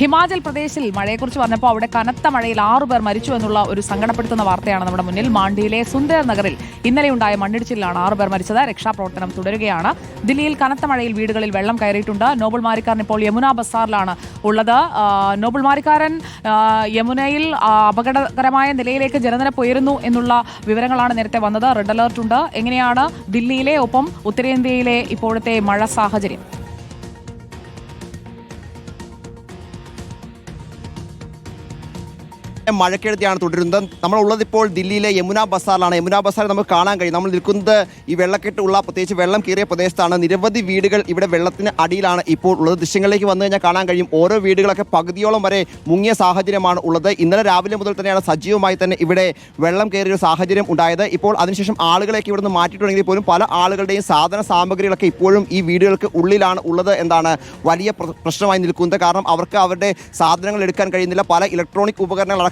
ഹിമാചൽ പ്രദേശിൽ മഴയെക്കുറിച്ച് പറഞ്ഞപ്പോൾ അവിടെ കനത്ത മഴയിൽ ആറു പേർ മരിച്ചു എന്നുള്ള ഒരു സങ്കടപ്പെടുത്തുന്ന വാർത്തയാണ് നമ്മുടെ മുന്നിൽ. മാണ്ഡിയിലെ സുന്ദർ നഗറിൽ ഇന്നലെ ഉണ്ടായ മണ്ണിടിച്ചിലാണ് ആറു പേർ മരിച്ചത്. രക്ഷാപ്രവർത്തനം തുടരുകയാണ്. ദില്ലിയിൽ കനത്ത മഴയിൽ വീടുകളിൽ വെള്ളം കയറിയിട്ടുണ്ട്. നോബൽ മാരിക്കാരൻ ഇപ്പോൾ യമുന ബസാറിലാണ് ഉള്ളത്. നോബൽ മാരിക്കാരൻ യമുനയിൽ അപകടകരമായ നിലയിലേക്ക് ജലനിരപ്പ് ഉയരുന്നു എന്നുള്ള വിവരങ്ങളാണ് നേരത്തെ വന്നത്. റെഡ് അലർട്ട് ഉണ്ട് എങ്ങനെയാണ് ദില്ലിയിലെ ഒപ്പം ഉത്തരേന്ത്യയിലെ ഇപ്പോഴത്തെ മഴ സാഹചര്യം? മഴക്കെടുതിയാണ് തുടരുന്നത്. നമ്മളുള്ളത് ഇപ്പോൾ ദില്ലിയിലെ യമുന ബസാറിലാണ്. യമുന ബസാറിൽ നമുക്ക് കാണാൻ കഴിയും. നമ്മൾ നിൽക്കുന്നത് ഈ വെള്ളക്കെട്ടുള്ള പ്രത്യേകിച്ച് വെള്ളം കയറിയ പ്രദേശത്താണ്. നിരവധി വീടുകൾ ഇവിടെ വെള്ളത്തിന് അടിയിലാണ് ഇപ്പോൾ ഉള്ളത്. ദൃശ്യങ്ങളിലേക്ക് വന്നു കഴിഞ്ഞാൽ കാണാൻ കഴിയും. ഓരോ വീടുകളൊക്കെ പകുതിയോളം വരെ മുങ്ങിയ സാഹചര്യമാണ് ഉള്ളത്. ഇന്നലെ രാവിലെ മുതൽ തന്നെയാണ് സജീവമായി തന്നെ ഇവിടെ വെള്ളം കയറിയ ഒരു സാഹചര്യം ഉണ്ടായത്. ഇപ്പോൾ അതിനുശേഷം ആളുകളെയൊക്കെ ഇവിടുന്ന് മാറ്റിയിട്ടുണ്ടെങ്കിൽ പോലും പല ആളുകളുടെയും സാധന സാമഗ്രികളൊക്കെ ഇപ്പോഴും ഈ വീടുകൾക്ക് ഉള്ളിലാണ് ഉള്ളത് എന്താണ് വലിയ പ്രശ്നമായി നിൽക്കുന്നത്. കാരണം അവർക്ക് അവരുടെ സാധനങ്ങൾ എടുക്കാൻ കഴിയുന്നില്ല. പല ഇലക്ട്രോണിക്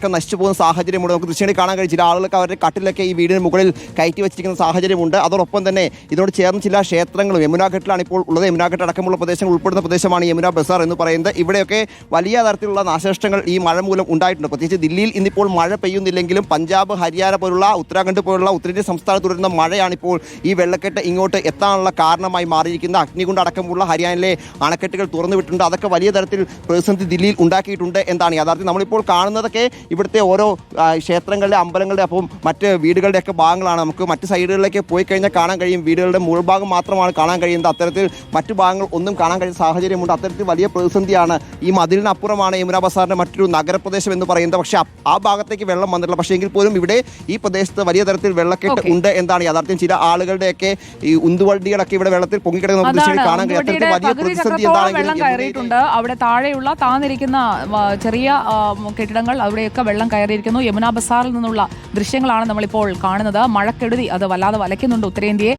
ഉപകരണങ്ങളടക്കം നശിച്ചു പോകുന്ന സാഹചര്യമുണ്ട്. നമുക്ക് ദൃശ്യങ്ങളിൽ കാണാൻ കഴിയും. ചില ആളുകൾക്ക് അവരുടെ കട്ടിലൊക്കെ ഈ വീടിന് മുകളിൽ കയറ്റി വെച്ചിരിക്കുന്ന സാഹചര്യമുണ്ട്. അതോടൊപ്പം തന്നെ ഇതിനോട് ചേർന്ന് ചില ക്ഷേത്രങ്ങളും യമുനാഘട്ടിലാണ് ഇപ്പോൾ ഉള്ളത്. യമുനാഘട്ട് അടക്കമുള്ള പ്രദേശങ്ങൾ ഉൾപ്പെടുന്ന പ്രദേശമാണ് യമുന ബസാർ എന്ന് പറയുന്നത്. ഇവിടെയൊക്കെ വലിയ തരത്തിലുള്ള നാശനഷ്ടങ്ങൾ ഈ മഴ മൂലം ഉണ്ടായിട്ടുണ്ട്. പ്രത്യേകിച്ച് ദില്ലിയിൽ ഇന്നിപ്പോൾ മഴ പെയ്യുന്നില്ലെങ്കിലും പഞ്ചാബ് ഹരിയാന പോലുള്ള ഉത്തരാഖണ്ഡ് പോലുള്ള ഉത്തരേന്ത്യൻ സംസ്ഥാനത്ത് തുടരുന്ന മഴയാണിപ്പോൾ ഈ വെള്ളക്കെട്ട് ഇങ്ങോട്ട് എത്താനുള്ള കാരണമായി മാറിയിരിക്കുന്ന അഗ്നികുണ്ട് അടക്കമുള്ള ഹരിയാനയിലെ അണക്കെട്ടുകൾ തുറന്നു വിട്ടിട്ടുണ്ട് അതൊക്കെ വലിയ തരത്തിൽ പ്രതിസന്ധി ദില്ലിയിൽ ഉണ്ടാക്കിയിട്ടുണ്ട് എന്താണ് യാഥാർത്ഥ്യം. നമ്മളിപ്പോൾ കാണുന്നതൊക്കെ ഇവിടുത്തെ ഓരോ ക്ഷേത്രങ്ങളുടെ അമ്പലങ്ങളുടെ അപ്പം മറ്റ് വീടുകളുടെ ഒക്കെ ഭാഗങ്ങളാണ്. നമുക്ക് മറ്റ് സൈഡുകളിലേക്ക് പോയി കഴിഞ്ഞാൽ കാണാൻ കഴിയും. വീടുകളുടെ മുൾഭാഗം മാത്രമാണ് കാണാൻ കഴിയുന്നത്. അത്തരത്തിൽ മറ്റു ഭാഗങ്ങൾ ഒന്നും കാണാൻ കഴിയുന്ന സാഹചര്യമുണ്ട്. അത്തരത്തിൽ വലിയ പ്രതിസന്ധിയാണ് ഈ മതിലിനപ്പുറമാണ് യമുന ബസാറിന്റെ മറ്റൊരു നഗരപ്രദേശം എന്ന് പറയുന്നത്. പക്ഷേ ആ- ഭാഗത്തേക്ക് വെള്ളം വന്നിട്ടില്ല. പക്ഷേ എങ്കിൽ പോലും ഇവിടെ ഈ പ്രദേശത്ത് വലിയ തരത്തിൽ വെള്ളക്കെട്ട് ഉണ്ട് എന്താണ് യാഥാർത്ഥ്യം. ചില ആളുകളുടെയൊക്കെ ഈ ഉന്തുവണ്ടികളൊക്കെ ഇവിടെ വെള്ളത്തിൽ പൊങ്ങിക്കിടക്കുന്ന നമുക്ക് കാണാൻ കഴിയും. അത്തരത്തിൽ വലിയ പ്രതിസന്ധി എന്താണെങ്കിലും അവിടെ താഴെയുള്ള താന്നിരിക്കുന്ന ചെറിയ കെട്ടിടങ്ങൾ അവിടെയൊക്കെ വെള്ളം കയറിയിരിക്കുന്നു. യമുന ബസാറിൽ നിന്നുള്ള ദൃശ്യങ്ങളാണ് നമ്മളിപ്പോൾ കാണുന്നത്. മഴക്കെടുതി അത് വല്ലാതെ വലയ്ക്കുന്നുണ്ട് ഉത്തരേന്ത്യയെ.